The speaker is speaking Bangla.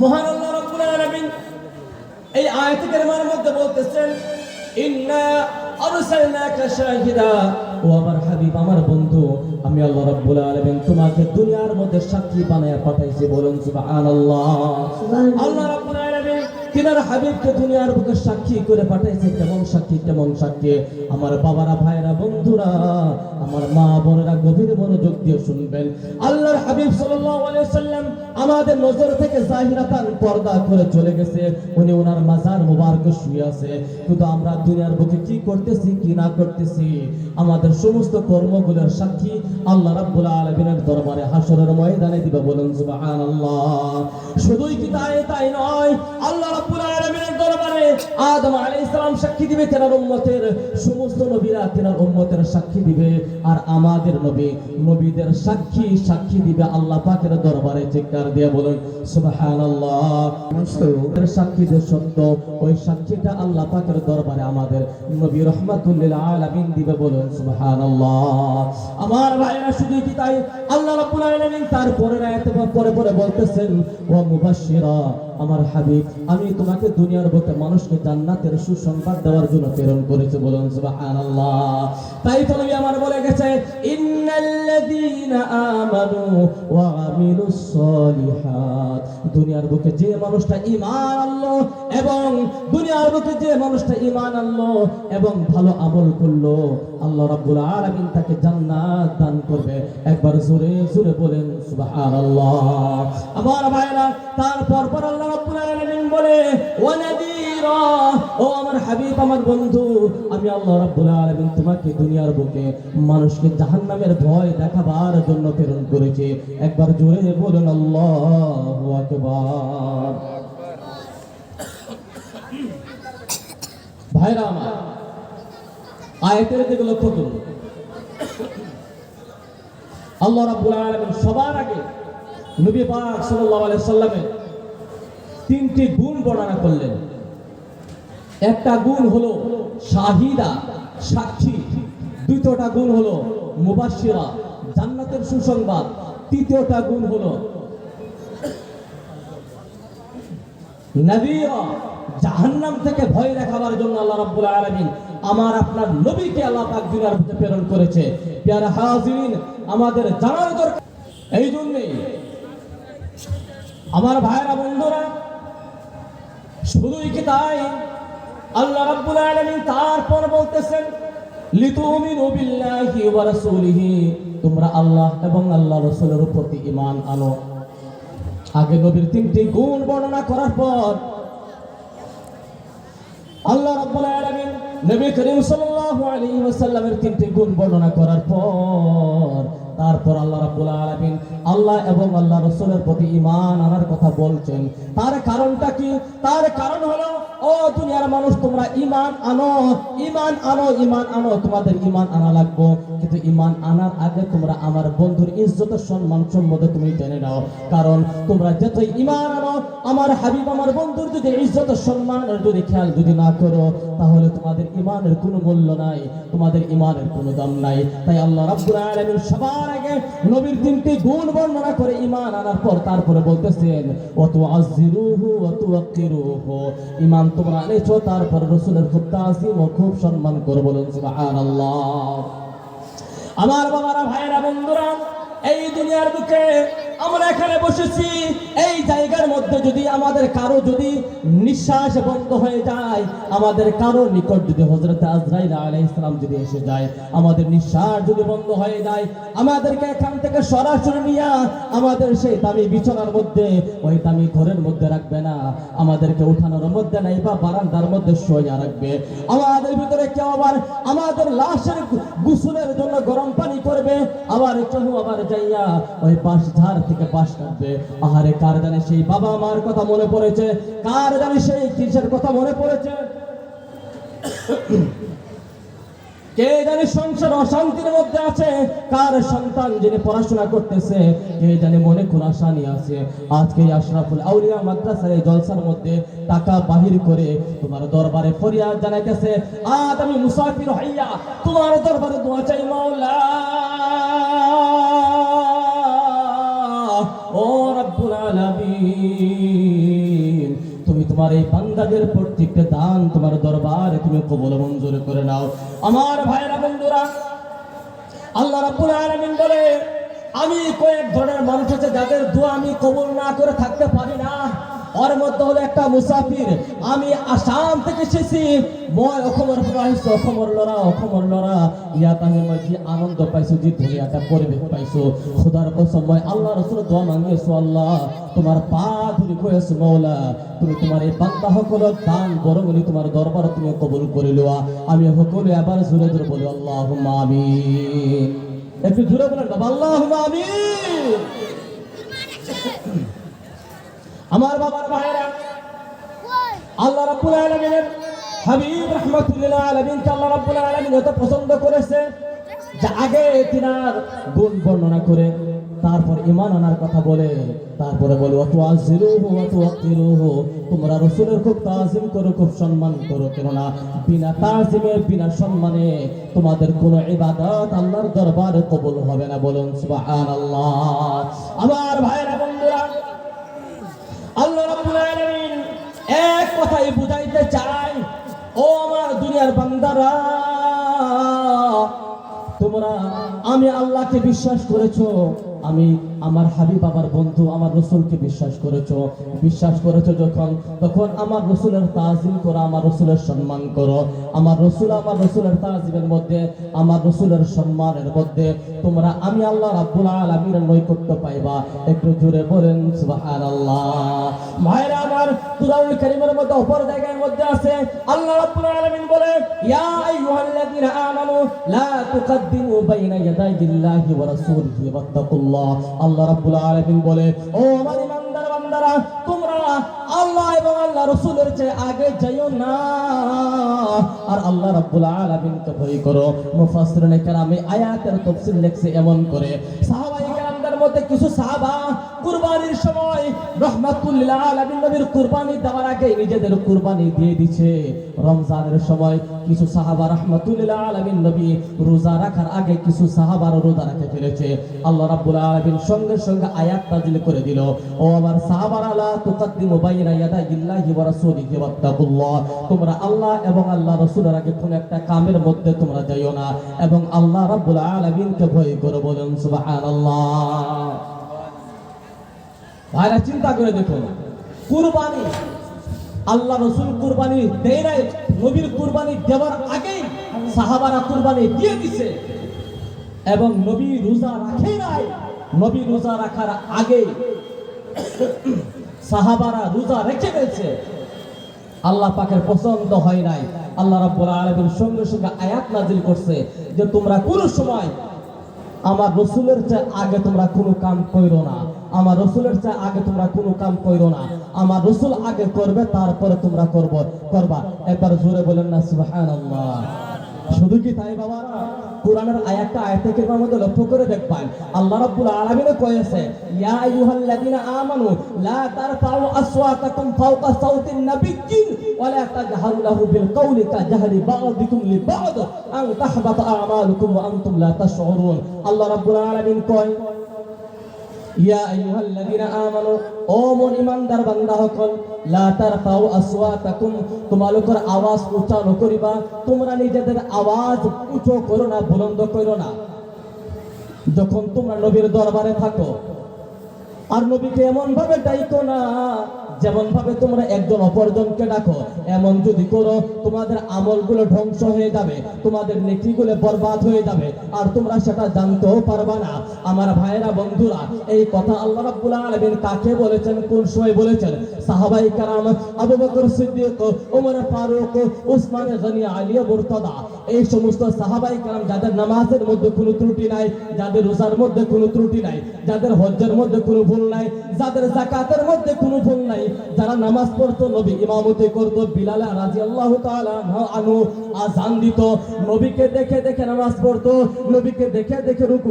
মহান আল্লাহ রাব্বুল আলামিন এই আয়াত কারিমার মধ্যে বলতেছেন ইন্না আরসালনাকা শাহিদা। ও আমার হাবিব আমার বন্ধু আমি আল্লাহ রাব্বুল আলামিন তোমাকে দুনিয়ার মধ্যে সাক্ষী বানায়া পাঠাইছি বলুন সুবহানাল্লাহ। আল্লাহ রাব্বুল তিনার হাবিবকে দুনিয়ার বুকে সাক্ষী করে পাঠাইছে কেমন সাক্ষী কেমন সাক্ষী? আমার বাবারা ভাইরা বন্ধুরা, আমার মা বোনেরা গভীর মনোযোগ দিয়ে শুনবেন। আল্লাহর হাবিব সাল্লাম আমাদের নজর থেকে জাহিরাতান পর্দা করে চলে গেছে। উনি ওনার মাজার মুবারক শুয়ে আছে। কিন্তু আমরা দুনিয়ার বুকে কি করতেছি, কি না করতেছি? আমাদের সমস্ত কর্মগুলোর সাক্ষী আল্লাহ রাব্বুল আলামিনের দরবারে হাসরের ময়দানে দিবে বলুন, সুবহানাল্লাহ। শুধুই কি তাই তাই নয়, আল্লাহ আদম আলাইহিস সালাম সাক্ষী দিবে তেনার উম্মতের, সমস্ত নবীরা তেনার উম্মতের সাক্ষী দিবে। আর আমাদের নবী, নবীদের সাক্ষী সাক্ষী দিবে আল্লাহ পাকের দরবারে চিৎকার দিয়ে বলুন, সুবহানাল্লাহ। সাক্ষী যে সত্য, ওই সাক্ষীটা আল্লাহ পাকের দরবারে আমাদের নবী আলামিন দিবে বলুন, সুবহানাল্লাহ। আমার ভাইরা শুধু কি তাই? আল্লাহ রাব্বুল আলামিন আয়াতে পরে পরে বলতেছেন, ওয়া মুবাশশিরা, আমার হাবিব, আমি তোমাকে দুনিয়ার বুকে মানুষকে জান্নাতের সুসংবাদ দেওয়ার জন্য প্রেরণ করেছি বলুন, সুবহানাল্লাহ। তাই তো নবী আমার বলে গেছে, ইন্নাল্লাযীনা আমানু ওয়া আমিলুস সলিহাত। দুনিয়ার বুকে যে মানুষটা ঈমান আনলো এবং দুনিয়ার বুকে যে মানুষটা ঈমান আনলো এবং ভালো আমল করল, আল্লাহ রাব্বুল আলামিন তাকে জান্নাত দান করবে। একবার জোরে জোরে বলেন, সুবহানাল্লাহ। আমার ভাইরা, তারপর পর আল্লাহ রাব্বুল আলামিন বলে, ওয়া আমার হাবিব, আমার বন্ধু, আমি আল্লাহ রাব্বুল আলামিন তোমাকে দুনিয়ার বুকে মানুষকে জাহান্নামের ভয় দেখাবার জন্য প্রেরণ করেছে। একবার জোরে বলুন, আল্লাহু আকবার। ভাইরা আমার, আয়াতের দিকে লক্ষ্য করুন। আল্লাহ রাব্বুল আলামিন সবার আগে নবী পাক সাল্লাল্লাহু আলাইহি সাল্লামের তিনটি গুণ বর্ণনা করলেন। একটা গুণ হলো শাহিদা, সাক্ষী। দ্বিতীয়টা গুণ হলো মুবাশশিরা, জান্নাতের সুসংবাদ। তৃতীয়টা গুণ হলো নবীরা জাহান্নাম থেকে ভয় দেখাবার জন্য আল্লাহ রাব্বুল আলামিন আমার আপনার নবীকে আল্লাহ পাক দুনিয়ার মধ্যে প্রেরণ করেছে। প্যারা হাজিরিন, আমাদের জানার দরকার। এই জন্যই আমার ভাইরা বন্ধুরা, শুধুই কি তাই? আল্লাহ রাব্বুল আলামিন তারপর বলতেছেন, লিতুমিনু বিল্লাহি ওয়া রাসূলিহি। তোমরা আল্লাহ এবং আল্লাহ রাসূলের প্রতি ঈমান আনো। আগে নবীর তিনটি গুণ বর্ণনা করার পর আল্লাহ রাব্বুল আলামিন নবী করিম সাল্লাল্লাহু আলাইহি ওয়াসাল্লামের তিনটি গুণ বর্ণনা করার পর তারপর আল্লাহ রাব্বুল আলামিন আল্লাহ এবং আল্লাহ রাসূলের প্রতি ঈমান আনার কথা বলছেন। তার কারণটা কি? তার কারণ হলো ও দুনিয়ার মানুষ, তোমরা ইমান আনো ইমান আনো ইমান আনো, তোমাদের ঈমান আনা লাগবে। কিন্তু ঈমান আনার আগে তোমরা আমার বন্ধুর ইজ্জত সম্মান সম্বন্ধে তুমি জেনে নাও। কারণ তোমরা যতই ঈমান আনো, আমার হাবিব, আমার বন্ধুর যদি ইজ্জত সম্মানের যদি খেয়াল যদি না করো, তাহলে তোমাদের ঈমানের কোনো মূল্য নাই, তোমাদের ঈমানের কোনো দাম নাই। তাই আল্লাহ রাব্বুল আলামিন সবার আগে নবীর তিনটি গুণ বর্ণনা করে ইমান আনার পর তারপরে বলতেছেন তুআজ্জিরুহু ওয়া তুওয়াক্কিরুহু। ঈমান তোমরা এনেছো তারপর রসুলের খুব তাজিম ও খুব সম্মান করে বলুন, সুবহানাল্লাহ। আমার বাবারা, ভাইয়েরা, বন্ধুরা, এই দুনিয়ার বুকে আমরা এখানে বসেছি। এই জায়গার মধ্যে যদি আমাদের কারও যদি নিঃশ্বাস বন্ধ হয়ে যায়, আমাদের কারও নিকট যদি হজরত আজরাইল আলাইহিস সালাম যদি এসে যায়, আমাদের নিঃশ্বাস যদি বন্ধ হয়ে যায়, আমাদেরকে এখান থেকে সরাসরি নিয়ে আমাদের সেই দামি বিছানার মধ্যে, ওই দামি ঘরের মধ্যে রাখবে না। আমাদেরকে উঠানোর মধ্যে নাই বা বারান্দার মধ্যে সোজা রাখবে। আমাদের ভিতরে কেউ আবার আমাদের লাশের গোসলের জন্য গরম পানি করবে, আবার কেউ আবার যাইয়া ওই পাশ ঝাড় থেকে পাশ কাটবে আহারে, কার জানে সেই বাবা মার কথা মনে পড়েছে? কার জানে সেই কিসের কথা মনে পড়েছে? কে জানে সংসার অশান্তির মধ্যে আছে? কার সন্তান যিনি পড়াশোনা করতেছে? কে জানে মনে আশা নিয়ে আছে? আজকে আশরাফুল আউলিয়া মাদ্রাসার এই জলসার মধ্যে টাকা বাহির করে তোমার দরবারে ফরিয়াদ জানাইতেছে, আজ আমি মুসাফির হইয়া তোমার দরবারে দোয়া চাই, মাওলা। তোমার এই বান্দাদের প্রত্যেকটা দান তোমার দরবারে তুমি কবল মঞ্জুর করে নাও। আমার ভাইরা বন্ধুরা, আল্লাহ রাব্বুল আলামিন বলে, আমি কয়েক ধরনের মানুষ আছে যাদের দোয়া আমি কবুল না করে থাকতে পারি না। ওর মধ্যে হলো একটা মুসাফির। আমি আসাম থেকে এসেছি। মই অসমৰ পৰা আহিছো অসমৰ ল'ৰা অসমৰ ল'ৰা ইয়াত আহি মই যি আনন্দ পাইছো, যি ধুনীয়া এটা পৰিৱেশ পাইছো। খোদাৰ কসম, মই আল্লাহ ৰচুলৰ দোৱা মাগি আছো আল্লাহ। তোমাৰ পা ধৰি কৈ আছো মৌলা তুমি তোমাৰ এই বান্দাসকলৰ দান বৰঙণি তোমাৰ দৰবাৰত তুমি কবুল কৰি লোৱা আমি সকলোৱে এবাৰ জোৰে জোৰে বলো আল্লাহ আমিন। একটু জোরে বলেন বাবা আল্লাহ আমিন। আমার বাবার ভাইরা আল্লাহ রাব্বুল আলামিনের হাবিব রাহমাতুল্লিল আলামিনকে আল্লাহ রাব্বুল আলামিন এত পছন্দ করেছে যে আগে তিনার গুণ বর্ণনা করে তারপর ইমান আনার কথা বলে, তারপরে বলে অত আজিরুহু অত আকিরুহু তোমরা রসুলের খুব তাজিম করো, খুব সম্মান করো, কেননা বিনা তাজিমে, বিনা সম্মানে তোমাদের কোনো ইবাদত আল্লাহর দরবারে কবুল হবে না। বলুন, সুবহানাল্লাহ। আমার ভাইরা বন্ধুরা আল্লাহ এক কথাই বুঝাইতে চাই, ও আমার দুনিয়ার বান্দারা, তোমরা, আমি আল্লাহকে বিশ্বাস করেছ, আমি আমার হাবিব, আমার বন্ধু, আমার রসুলকে বিশ্বাস করেছ। বিশ্বাস করেছ যখন, তখন আমার রসুলের তাজিম করো, আমার রসুলের সম্মান করো। আমার রসুল, আমার রসুলের তাজিমের মধ্যে, আমার রসুলের সম্মানের মধ্যে, তোমরা আমি আল্লাহ রাব্বুল আলামিনের নৈকট্য পাইবা। একটু জোরে বলেন, সুবহানাল্লাহ। ভাইরা আমার কুরআনুল কারীমের মধ্যে, অপর জায়গার মধ্যে আছে। আল্লাহ রাব্বুল আলামিন বলে, ইয়া আইয়ুহাল্লাযীনা আমানু, লা তুকদ্দিমু বাইনা ইয়াদাইল্লাহি ওয়া রাসূলিহি ওয়াত্তাকুল্লাহ। আল্লাহ রাব্বুল আলামিন বলে, ও আমার ইমানদার বান্দারা, তোমরা আল্লাহ এবং আল্লাহ রাসূলের চেয়ে আগে যাইও না। আর আল্লাহ রাব্বুল আলামিনকে ভয় করো। মুফাসসিরিনে কেরামে আয়াতের তাফসীর লিখছে এমন করে, সাহাবায়ে কেরামদের মধ্যে কিছু সাহাবা আল্লাহ তোমরা আল্লাহ এবং আল্লাহ রাসূলের আগে কোন একটা কামের মধ্যে তোমরা যাইও না এবং আল্লাহ রাব্বুল আলামিনকে ভয় করে বলুন, সুবহানাল্লাহ। ভাইরা, চিন্তা করে দেখুন। কুরবানি, আল্লাহ রসুল কুরবানি দেয় নাই, নবীর কুরবানি দেওয়ার আগেই সাহাবারা কুরবানি দিয়ে দিছে। এবং নবী রোজা রাখে নাই, নবী রোজা রাখার আগে সাহাবারা রোজা রেখে ফেলছে আল্লাহ পাকের পছন্দ হয় নাই। আল্লাহ রাব্বুল আলামিন সঙ্গে সঙ্গে আয়াত নাজিল করছে যে তোমরা কোন সময় আমার রসুলের চেয়ে আগে তোমরা কোনো কাম করো না। আমার রসুলের চেয়ে আগে তোমরা কোনো কাম করো না। আমার রসুল আগে করবে, তারপরে তোমরা করব, করবা। একবার জোরে বলেন না, সুবহানাল্লাহ। শুধু কি তাই বাবারা কোরআনের আয়াতটা আয়াতে কিরমার মধ্যে লক্ষ্য করে দেখবেন। আল্লাহ রাব্বুল আলামিন কয়েছে, ইয়া আইয়ুহাল্লাযীনা আমানু, লা তারফাউ আসওয়াতাকুম ফাওকা সাউতিন নাবিয়্যিন, ওয়া লা তাজহারু লাহু বিল কওলি কাজহারি বা'দিকুম লিবা'দ, আন তাহবাতা আ'মালুকুম ওয়া আনতুম লা তাশউরুন। আল্লাহ রাব্বুল আলামিন কয় ইয়া মন ইমানদার বান্দা সকল আওয়াজ উঁচা তোমরা নিজেদের আওয়াজ করো না, বুলন্দ করো না। যখন তোমরা নবীর দরবারে থাকো, আর নবীকে এমন ভাবে ডাইকো না যেমন ভাবে তোমরা একজন অপরজনকে ডাকো, এমন যদি করো, তোমাদের আমলগুলো ধ্বংস হয়ে যাবে, তোমাদের নেকিগুলো বরবাদ হয়ে যাবে, আর তোমরা সেটা জানতেও পারবা না। আমার ভাইয়েরা, বন্ধুরা, এই কথা আল্লাহ রাব্বুল আলামিন কাকে বলেছেন, কোন সময় বলেছেন? সাহাবাই কারাম আবু বকর সিদ্দিক ওমর ফারুক, উসমান গনি, আলী, মুরতাদা, এই সমস্ত সাহাবাই কারাম যাদের নামাজের মধ্যে কোনো ত্রুটি নাই, যাদের রোজার মধ্যে কোনো ত্রুটি নাই, যাদের হজ্জের মধ্যে কোনো ভুল নাই, যাদের জাকাতের মধ্যে কোনো ভুল নাই যারা নামাজ পড়তো, নবী ইমামতি করতো, বিলাল রাজি আল্লাহ আনু আজান দিত। নবীকে দেখে দেখে নামাজ পড়তো, নবীকে দেখে দেখে রুকু